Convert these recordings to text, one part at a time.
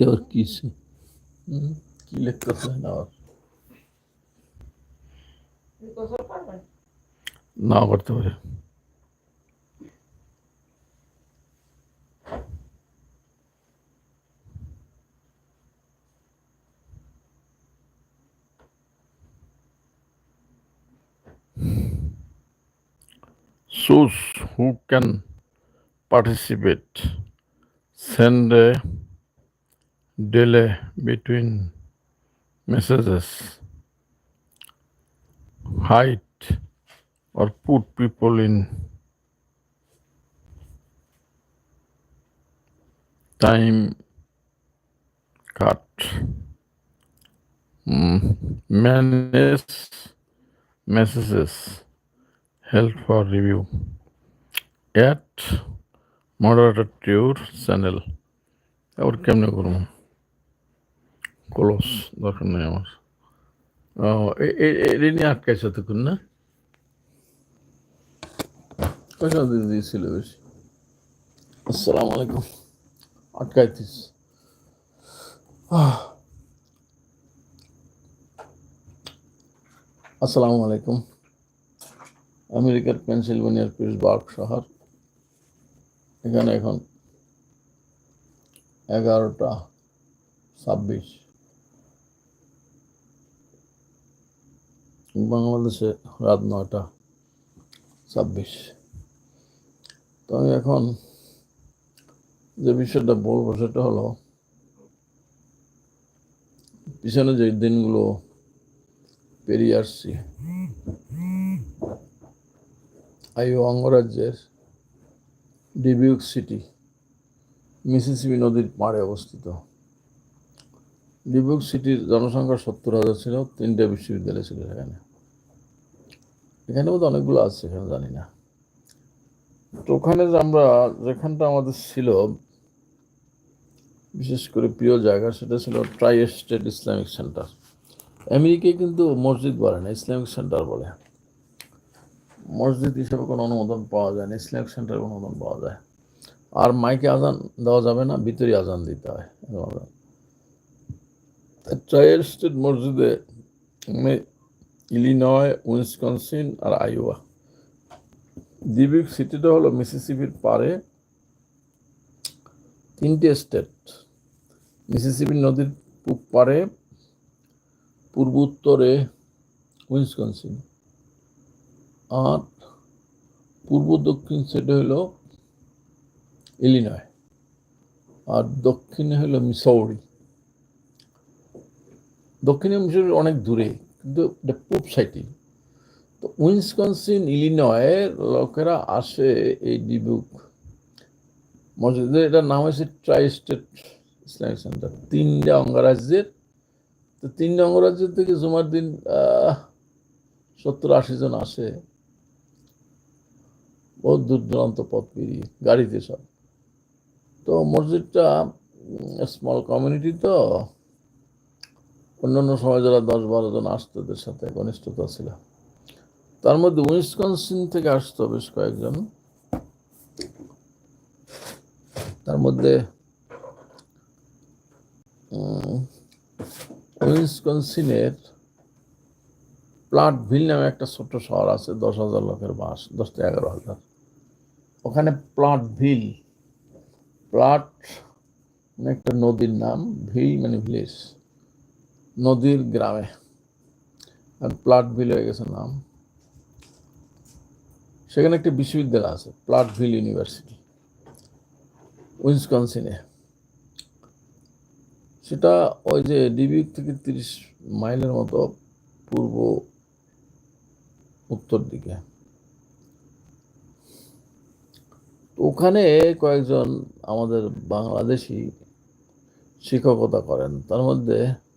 এটা ওর কিসে হুম, কি লিখতেছে না আবার গোসল করবেন নাও করতে পারে Choose who can participate. Send a delay between messages. Hide or put people in time cut. Mm, Manage messages. Help for review. Add moderator to your channel. আবার কেমনে করবো ক্লোজ দরকার নেই আমার ও এটা নিয়ে আটকাইছে তখন না পয়সা দিয়ে দিয়েছিল বেশি আসসালামু আলাইকুম আটকাইতিস আসসালামু আলাইকুম আমেরিকার পেনসিলভেনিয়ার পিটসবার্গ শহর এখানে এখন এগারোটা ছাব্বিশ বাংলাদেশে রাত নয়টা ছাব্বিশ। তো আমি এখন যে বিষয়টা বলব সেটা হলো, পিছনে যে দিনগুলো পেরিয়ে আসছি, আইও অঙ্গরাজ্যের ডিবিউক সিটি, মিসিসিপি নদীর পাড়ে অবস্থিত। ডিবিউক সিটির জনসংখ্যা সত্তর হাজার ছিল, তিনটে বিশ্ববিদ্যালয় ছিল সেখানে। এখানে বোধ অনেকগুলো আছে এখানে জানি না। তো ওখানে আমরা, যেখানটা আমাদের ছিল, বিশেষ করে প্রিয় জায়গা, সেটা ছিল ট্রাই স্টেট ইসলামিক সেন্টার আমেরিকায় কিন্তু মসজিদ বলে না ইসলামিক সেন্টার বলে। মসজিদ হিসেবে কোনো অনুমোদন পাওয়া যায় না ইসলামিক সেন্টার অনুমোদন পাওয়া যায়। আর মাইকে আজান দেওয়া যাবে না ভিতরে আজান দিতে হয়। ট্রায়াল স্টেট মসজিদে মানে ইলিনয় উইসকনসিন আর আইওয়া। দ্বীপিক সিটিটা হলো মিসিসিপির পারে তিনটে স্টেট। মিসিসিপি নদীর পূব পারে পূর্ব উত্তরে উইসকনসিন আর পূর্ব দক্ষিণ সাইডে হলো ইলিনয় আর দক্ষিণে হলো মিসৌরি। দক্ষিণে মিসৌরি অনেক দূরে, কিন্তু এটা পূব সাইডে তো উইন্সকনসিন, ইলিনয়ের লোকেরা আসে এই ডিবুক মসজিদের এটার নাম হয়েছে ট্রাই স্টেট ইসলামিক সেন্টার। তিনটা অঙ্গরাজ্যের, তো তিনটা অঙ্গরাজ্যের থেকে জুমার দিন সত্তর আশি জন আসে। বহুত দূর দূরান্ত পথ পেরিয়ে, গাড়িতে সব। তো মসজিদটা স্মল কমিউনিটি তো। অন্যান্য সময় যারা দশ বারো জন আসতো ওদের সাথে ঘনিষ্ঠতা ছিল। তার মধ্যে উইসকনসিন থেকে আসতো বেশ কয়েকজন। তার মধ্যে উইসকনসিনের প্লাটভিল নামে একটা ছোট্ট শহর আছে, দশ হাজার লোকের বাস, দশ থেকে এগারো হাজার। ওখানে প্লাটভিল, প্লাট মানে একটা নদীর নাম, ভিল মানে ভিলেজ। নদীর গ্রামে। আর প্লাটভিল হয়ে গেছে নাম। সেখানে একটি বিশ্ববিদ্যালয় আছে প্লাটভিল ইউনিভার্সিটি উইসকনসিনে সেটা ওই যে ডিবিউক থেকে তিরিশ মাইলের মতো পূর্ব উত্তর দিকে। ওখানে কয়েকজন আমাদের বাংলাদেশি শিক্ষকতা করেন। তার মধ্যে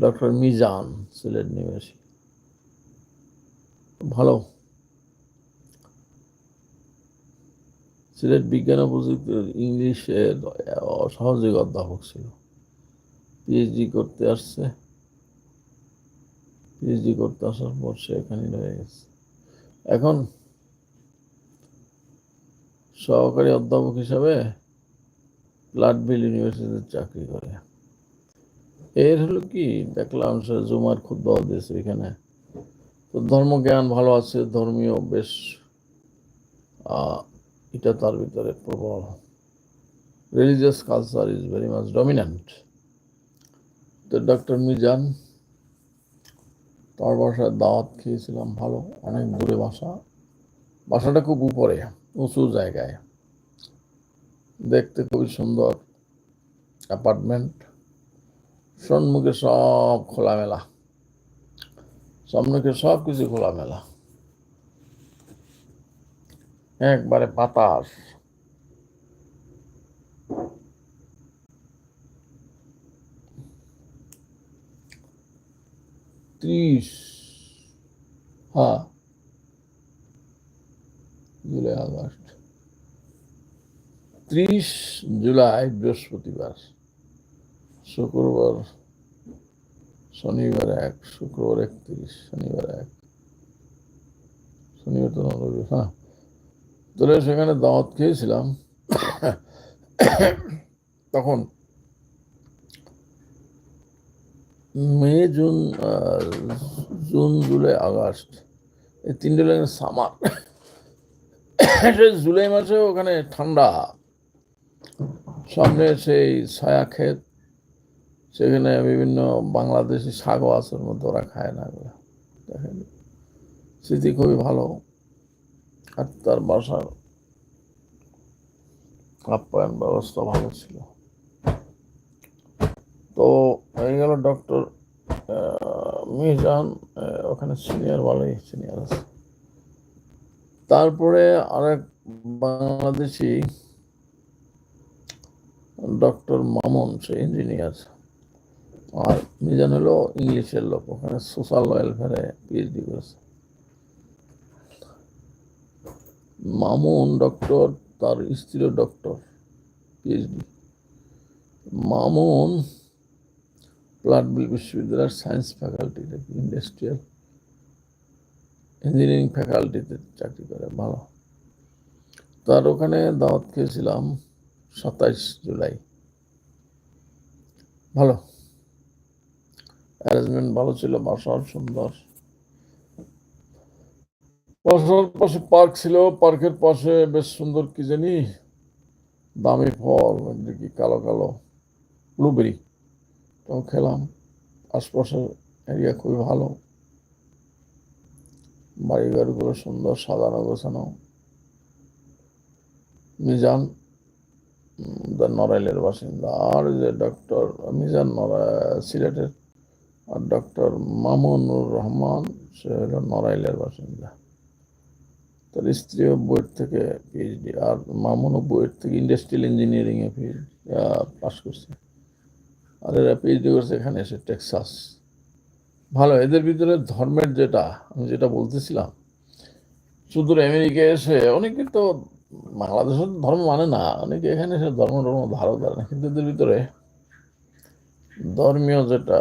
ডক্টর মিজান সিলেট নিবাসী। ভালো। সিলেট বিজ্ঞান ও প্রযুক্তির ইংলিশের সহযোগী অধ্যাপক ছিল। পিএইচডি করতে আসছে। পিএইচডি করতে আসার পর সে এখানে রয়ে গেছে। এখন সহকারী অধ্যাপক হিসাবে লাটভিল ইউনিভার্সিটিতে চাকরি করে। এর হলো কি? দেখলাম সে জুমার খুদ্ দিয়েছে এখানে। তো ধর্মজ্ঞান ভালো আছে, ধর্মীয় বেশ এটা তার ভিতরে প্রবল। Religious culture is very much dominant তো ডক্টর মিজান, তার বাসায় দাওয়াত খেয়েছিলাম ভালো, অনেক দূরে বাসা। বাসাটা খুব উপরে, উঁচু জায়গায়। দেখতে খুবই সুন্দর। অ্যাপার্টমেন্ট সম্মুখে সব খোলামেলা। সামনে সব কিছু খোলামেলা। একবারে বাতাস। ত্রিশ। হ্যাঁ। July August. ত্রিশ জুলাই বৃহস্পতিবার। শুক্রবার শনিবার এক শুক্রবার একত্রিশ শনিবার এক। শনিবার তো না, রবি, হ্যাঁ। তাহলে সেখানে দাওয়াত খেয়েছিলাম। তখন May June June July August এই তিনটে লাগে সামার। জুলাই মাসে ওখানে ঠান্ডা। সামনে সেই ছায়া ক্ষেত সেখানে বিভিন্ন বাংলাদেশি শাকও আছে, ওর মধ্যে ওরা খায় না এগুলো। দেখেন, স্মৃতি খুবই ভালো। আর তার বাসার আপ্যায়ন ব্যবস্থা ভালো ছিল। তো হয়ে গেল ডক্টর মিজান ওখানে সিনিয়র ভালোই সিনিয়র আছে। তারপরে আরেক বাংলাদেশি ডক্টর মামুন, সে ইঞ্জিনিয়ার আর মিজান হলো ইংলিশের লোক ওখানে সোশ্যাল ওয়েলফেয়ারে পিএইচডি করেছে। মামুন ডক্টর, তার স্ত্রীও ডক্টর পিএইচডি মামুন প্লাটবিল বিশ্ববিদ্যালয়ের সায়েন্স ফ্যাকাল্টিতে, ইন্ডাস্ট্রিয়াল ইঞ্জিনিয়ারিং ফ্যাকাল্টিতে চাকরি করে, ভালো। তার ওখানে দাওয়াত খেয়েছিলাম সাতাইশ জুলাই। ভালো। অ্যারেঞ্জমেন্ট ভালো ছিল বাসার সুন্দর। বাসার পাশে পার্ক ছিল, পার্কের পাশে বেশ সুন্দর কি জানি, দামি ফল দেখি কালো কালো, ব্লুবেরি। তো খেলাম, আশপাশের এরিয়া খুবই ভালো। বাড়িঘরগুলো সুন্দর, সাজানো গোছানো। মিজান নড়াইলের বাসিন্দা, আর যে ডক্টর মিজান নড়া সিলেটের। আর ডক্টর মামুনুর রহমান, সে হলো নড়াইলের বাসিন্দা। তার স্ত্রীও বুয়েট থেকে পিএইচডি আর মামুনও বুয়েট থেকে ইন্ডাস্ট্রিয়াল ইঞ্জিনিয়ারিং এ পাস করছে। আর এরা পিএইচডি করছে এখানে এসে টেক্সাস ভালো, এদের ভিতরে ধর্মের যেটা, আমি যেটা বলতেছিলাম সুদূর আমেরিকা এসে অনেকে তো বাংলাদেশের ধর্ম মানে না, অনেকে এখানে এসে ধর্ম ধর্ম ধারো করে না, কিন্তু এদের ভিতরে ধর্মীয় যেটা,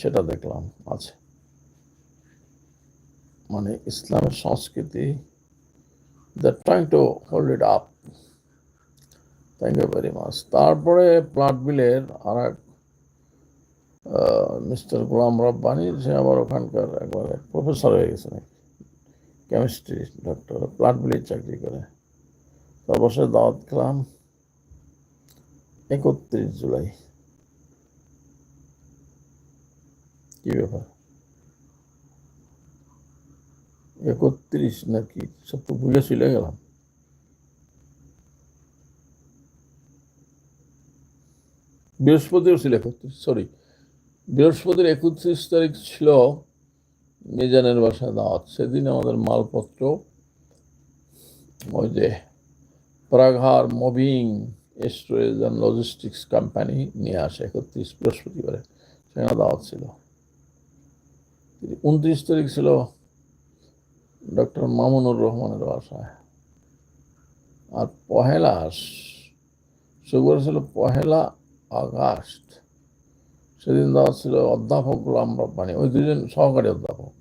সেটা দেখলাম, আছে। মানে ইসলামের সংস্কৃতি the trying to hold it up thank you very much তারপরে প্লাট বিলের আর এক মিস্টার গোলাম রব্বানি সে আবার ওখানকার একবারে প্রফেসর হয়ে গেছে নাকি। কেমিস্ট্রি ডক্টর প্লাট বিলের চাকরি করে। তারপর সে দাওয়াত খেলাম একত্রিশ জুলাই। কি ব্যাপার একত্রিশ নাকি? সব তো ভুলে চলে গেলাম। বৃহস্পতিও ছিল একত্রিশ সরি বৃহস্পতির একত্রিশ তারিখ ছিল মিজানের বাসায় দাওয়াত। সেদিন আমাদের মালপত্র, ওই যে প্রাঘার moving storage and logistics company নিয়ে আসে একত্রিশ বৃহস্পতিবারে। সেখানে দাওয়াত ছিল। উনত্রিশ তারিখ ছিল ডক্টর মামুনুর রহমানের বাসায়। আর পহেলা শুক্রবার ছিল পহেলা আগস্ট। সেদিন দেওয়া ছিল অধ্যাপক গোলাম রব্বানি, ওই দুজন সহকারী অধ্যাপক।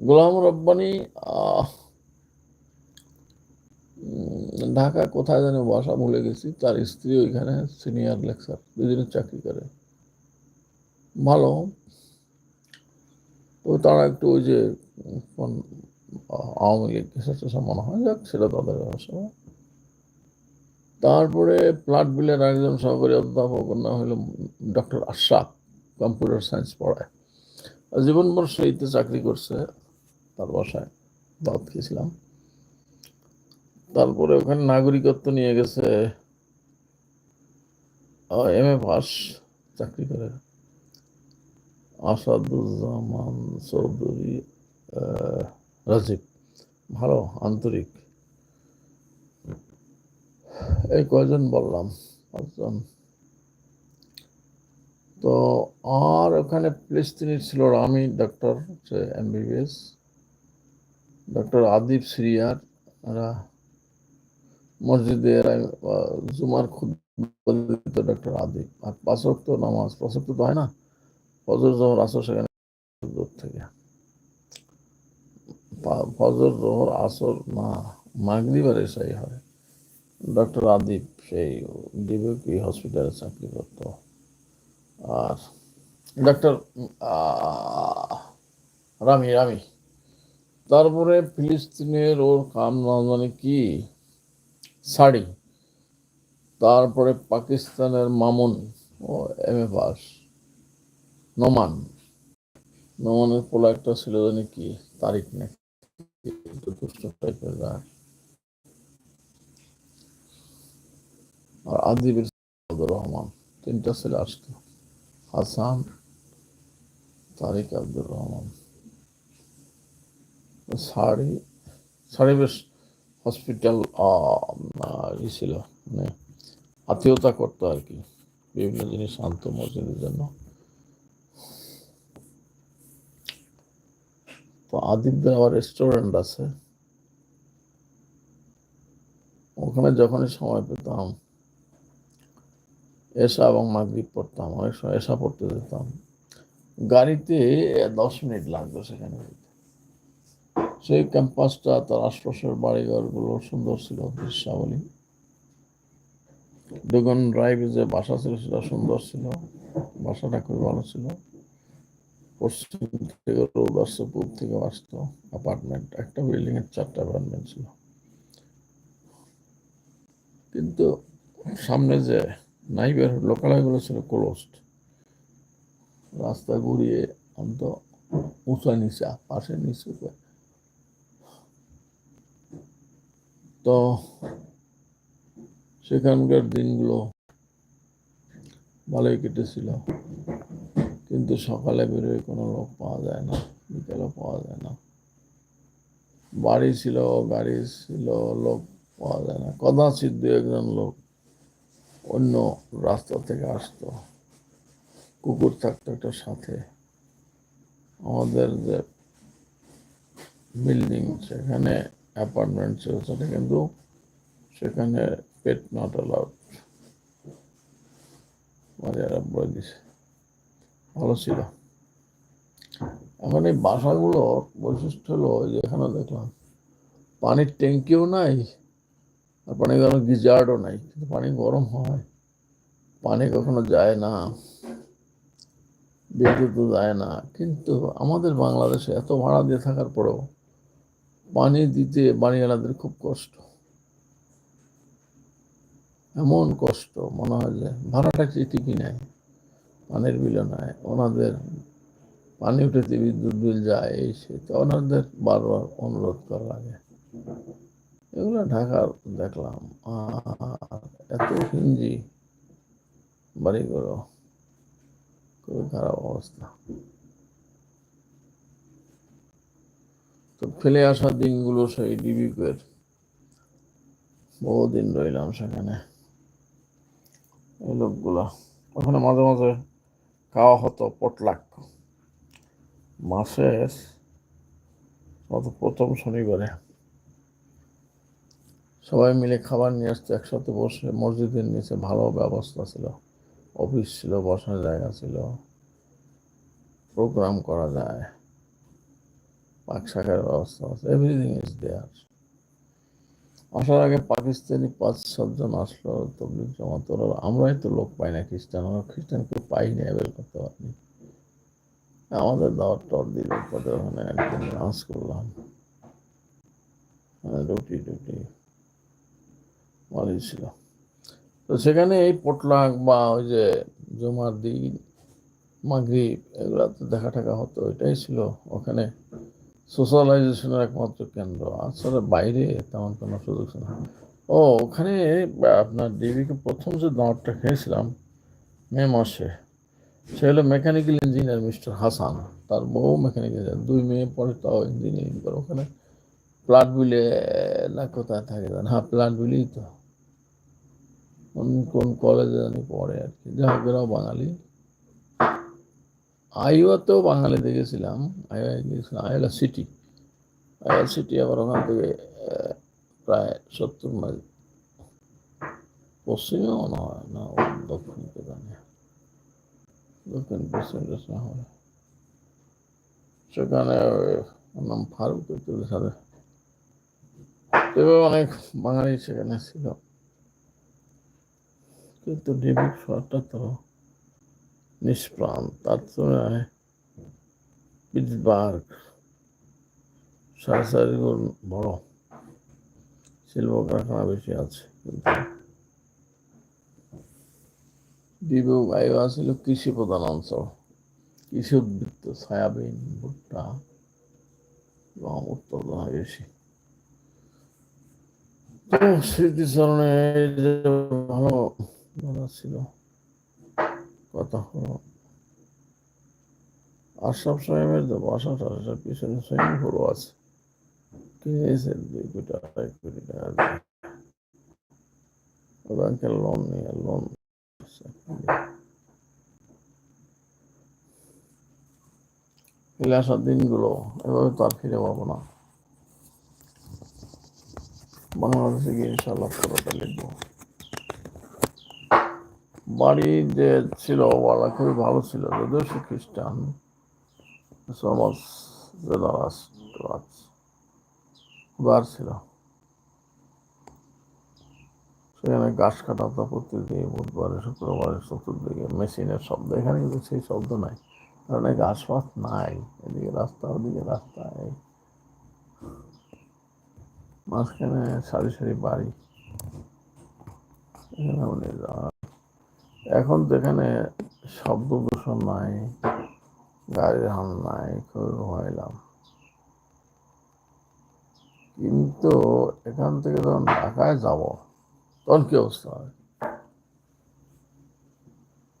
গোলাম রব্বানি ঢাকা কোথায় যেন বাসা ভুলে গেছি। তার স্ত্রী ওইখানে সিনিয়র লেকচার দুজনে চাকরি করে। ভালো। তো তারা একটু ওই যে আওয়ামী লীগ মনে হয়, যাক, সেটা তাদের ব্যবসা। তারপরে প্লাট বিলের একজন সহকারী অধ্যাপক নাম হলো ডক্টর আশরাফ, কম্পিউটার সায়েন্স পড়ায়। জীবনভর সেইতে চাকরি করছে, তার বাসায়, দাওয়াত খেয়েছিলাম। তারপরে ওখানে নাগরিকত্ব নিয়ে গেছে এম এ পাস, চাকরি করে। আসাদুজ্জামান চৌধুরী রাজীব। ভালো, আন্তরিক। এই কয়জন বললাম? পাঁচজন। তো আর ওখানে প্লেস্তিনি ছিল Rami doctor MBBS. Doctor Adib সিরিয়ার, এরা মসজিদে এরা জুমার খুদ ডক্টর আদিব। আর পাঁচক তো নামাজ পাঁচক তো হয় না? ফজর, জহর আসর সেখানে দূর থেকে। ফজর, জহর, আসর না মাগরিব আর এসাই হয়। ডক্টর আদিব সেই ডিবিপি হসপিটালে চাকরি করতো। আর ডক্টর রামি রামি, তারপরে ফিলিস্তিনের ওর কাম না কি, শাড়ি, তারপরে পাকিস্তানের মামুন ও এম এ পাস। নোমান। নোমানের পোলা একটা ছিল জানি কি, তারিখ গায়ে। আর রহমান, তিনটা ছেলে আসতো হাসান, তারিক আব্দুর রহমান। শাড়ি শাড়ি বেশ হসপিটাল ই ছিল মানে আত্মীয়তা করতো আর কি। বিভিন্ন জিনিস আনতো মসজিদের জন্য। তো আদিবদের আবার রেস্টুরেন্ট আছে। ওখানে যখনই সময় পেতাম, এসা এবং মাগরিব পড়তাম, অনেক সময় এসা পড়তে যেতাম। গাড়িতে দশ মিনিট লাগতো সেখানে সেই ক্যাম্পাসটা তার আশপাশের বাড়িঘরগুলো সুন্দর ছিল, দৃশ্যাবলী। দুগন ড্রাইভে যে বাসা ছিল, সেটা সুন্দর ছিল। বাসাটা খুবই ভালো ছিল। পশ্চিম থেকে রোদ আসতো পূর্ব থেকে আসতো অ্যাপার্টমেন্ট একটা বিল্ডিং এর চারটা অ্যাপার্টমেন্ট ছিল কিন্তু সামনে যে নাইবের লোকালয়গুলো ছিল ক্লোজড রাস্তা ঘুরিয়ে অন্ত উঁচা নিচা পাশে নিচে তো সেখানকার দিনগুলো ভালোই কেটেছিল। কিন্তু সকালে বেরোয় কোনো লোক পাওয়া যায় না বিকেলে পাওয়া যায় না। বাড়ি ছিল গাড়ি ছিল, লোক পাওয়া যায় না। কদাচিৎ দু একজন লোক অন্য রাস্তা থেকে আসতো, কুকুর থাকতো একটা সাথে। আমাদের যে বিল্ডিং, সেখানে অ্যাপার্টমেন্ট ছিল সেটা কিন্তু সেখানে পেট নট অ্যালাউড মারিয়ারা বলে দিছে ভালো ছিল। এখন এই বাসাগুলোর বৈশিষ্ট্য হলো যে এখানে দেখলাম, পানির ট্যাঙ্কিও নাই, আর পানি গরম গিজার্ডও নাই, কিন্তু পানি গরম হয়। পানি কখনো যায় না বিদ্যুৎও যায় না। কিন্তু আমাদের বাংলাদেশে এত ভাড়া দিয়ে থাকার পরেও পানি দিতে বাড়িওয়ালাদের খুব কষ্ট। এমন কষ্ট, মনে হয় যে ভাড়াটা কি ঠিকই নেয় পানির বিলও নেয় ওনাদের পানি উঠেতে বিদ্যুৎ বিল যায়, এই সে ওনাদের বারবার অনুরোধ করা লাগে। এগুলো ঢাকার দেখলাম এত হিঞ্জি বাড়িগুলো খুবই খারাপ অবস্থা। তো ফেলে আসা দিনগুলো সেই ডিবিকের বহুদিন রইলাম সেখানে। এই লোকগুলো, ওখানে মাঝে মাঝে খাওয়া হতো পটলাক মাসের প্রথম শনিবারে। সবাই মিলে খাবার নিয়ে আসতো একসাথে বসে মসজিদের নিচে ভালো ব্যবস্থা ছিল। অফিস ছিল, বসার জায়গা ছিল। প্রোগ্রাম করা যায়। পাক শাখার ব্যবস্থা আছে। এভরিথিং ইজ দেয়ার আসার আগে পাকিস্তানি পাঁচ সাতজন আসলো তবলিগ জমাত ওরা আমরাই তো লোক পাই না খ্রিস্টান আমরা খ্রিস্টান কেউ পাই না অ্যাভেল করতে পারিনি আমাদের দাওয়াত টর দিল তাদের ওখানে একদিন নাচ করলাম। হ্যাঁ, রুটি টুটি ভালোই ছিল। তো সেখানে এই পটলাক বা ওই যে জমার দিন মাগরিব এগুলো তো দেখা টাকা হতো এটাই ছিল ওখানে। সোশ্যালাইজেশনের একমাত্র কেন্দ্র। আসলে বাইরে তেমন কোনো সুযোগ ছিল। ও, ওখানে আপনার ডিবিকে প্রথম যে দাঁড়টা খেয়েছিলাম, মে মাসে, সে হলো মেকানিক্যাল ইঞ্জিনিয়ার মিস্টার হাসান। তার বউ মেকানিক্যাল দুই মেয়ে, পরে তাও ইঞ্জিনিয়ারিং করে। ওখানে প্লাট বিলে, না, কোথায় থাকে হ্যাঁ প্লাট বিলেই তো। কোন কোন কলেজে জানি পড়ে আর কি। যাই হোক বাঙালি। আইওয়াতেও বাঙালি দেখেছিলাম আইওয়া গিয়েছিলাম আইওয়া সিটি আইওয়া সিটি আবার ওখান থেকে প্রায় সত্তর মাইল। পশ্চিমেও হয় না, দক্ষিণ জানি। দক্ষিণ, পশ্চিম হবে সেখানে নাম ফারুক একটুর সাথে তবে অনেক বাঙালি সেখানে ছিল। কিন্তু ডিবির শহরটা তো নিষ্প্রাণ, তার তুলনায় পিটসবার্গ সাড়ে চারি গুণ বড়। শিল্প কারখানা বেশি আছে, কিন্তু ডিবু আইওয়া ছিল কৃষি প্রধান অঞ্চল। কৃষি উদ্বৃত্ত সয়াবিন, ভুট্টা গম উৎপাদন হয় বেশি স্মৃতিচরণে ভালো ছিল কথা হলো। আশরাফ সাহেবের যে বাসাটা সেটার পিছনে সুইমিং আছে। দুই কোটি কোটি টাকা দিয়ে লোন নিয়ে লোন আসার দিনগুলো এভাবে তো আর ফিরে পাবো না। বাংলাদেশে গিয়ে ইনশাল্লাহ পুরোটা লিখব। বাড়ি যে ছিল ওরা খুবই ভালো ছিল, যদিও সে খ্রিস্টান। সমাজ বার ছিল। সেখানে গাছ কাটা তো প্রতিদিন বুধবারে, শুক্রবারে, চতুর্দিকে, মেশিনের শব্দ, এখানে কিন্তু সেই শব্দ নাই। কারণ এই গাছপাত নাই, এদিকে রাস্তা, ওদিকে রাস্তা, এই মাঝখানে সারি সারি বাড়ি। এখানে এখন তো এখানে শব্দ দূষণ নাই, গাড়ির হান নাই ঘুমাইলাম। কিন্তু এখান থেকে যখন ঢাকায় যাব, তখন কি অবস্থা হয়?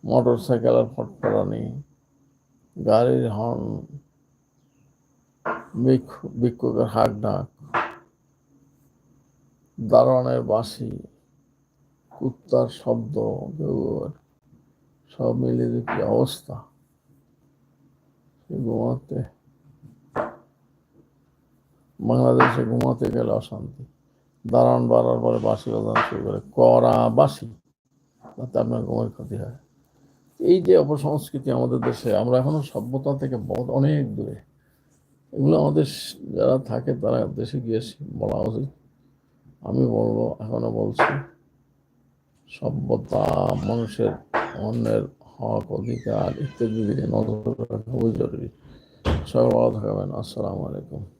মোটর সাইকেল সাইকেলের ফটফটানি গাড়ির হর্ন বিক্ষোভের হাক ডাক দারোয়ানের বাঁশি কুত্তার শব্দ সব মিলিয়ে যে কি অবস্থা? সে ঘুমাতে। বাংলাদেশে ঘুমাতে গেলে অশান্তি। দাঁড়ান বাড়ার পরে বাঁশি বাজানো শুরু করে। কড়া বাঁশি, তাতে আপনার ঘুমের ক্ষতি হয়। এই যে অপসংস্কৃতি আমাদের দেশে, আমরা এখনও সভ্যতা থেকে অনেক দূরে। এগুলো আমাদের যারা থাকে তারা দেশে গিয়েছি বলা উচিত। আমি বলব, এখনও বলছি। সভ্যতা, মানুষের অন্যের হক, অধিকার ইত্যাদি দিকে নজর রাখা খুবই জরুরি। সবাই ভালো থাকবেন। আসসালামু আলাইকুম।